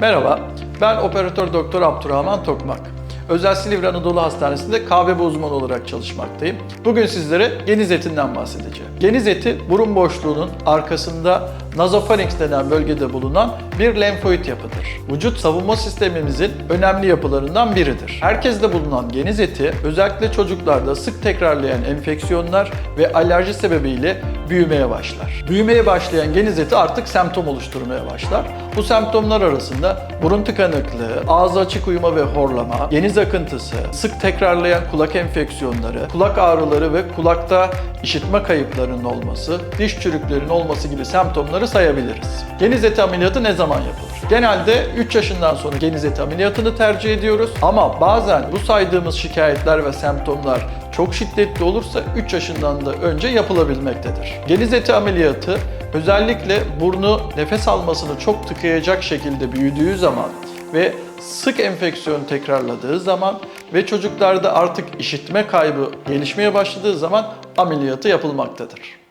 Merhaba, ben operatör doktor Abdurrahman Tokmak. Özel Silivri Anadolu Hastanesi'nde KBB uzmanı olarak çalışmaktayım. Bugün sizlere geniz etinden bahsedeceğim. Geniz eti burun boşluğunun arkasında nasofarinx denen bölgede bulunan bir lenfoid yapıdır. Vücut savunma sistemimizin önemli yapılarından biridir. Herkeste bulunan geniz eti özellikle çocuklarda sık tekrarlayan enfeksiyonlar ve alerji sebebiyle büyümeye başlar. Büyümeye başlayan geniz eti artık semptom oluşturmaya başlar. Bu semptomlar arasında burun tıkanıklığı, ağzı açık uyuma ve horlama, geniz akıntısı, sık tekrarlayan kulak enfeksiyonları, kulak ağrıları ve kulakta işitme kayıplarının olması, diş çürüklerinin olması gibi semptomları sayabiliriz. Geniz eti ameliyatı ne zaman yapılır? Genelde 3 yaşından sonra geniz eti ameliyatını tercih ediyoruz ama bazen bu saydığımız şikayetler ve semptomlar çok şiddetli olursa 3 yaşından da önce yapılabilmektedir. Geniz eti ameliyatı özellikle burnu nefes almasını çok tıkayacak şekilde büyüdüğü zaman ve sık enfeksiyon tekrarladığı zaman ve çocuklarda artık işitme kaybı gelişmeye başladığı zaman ameliyatı yapılmaktadır.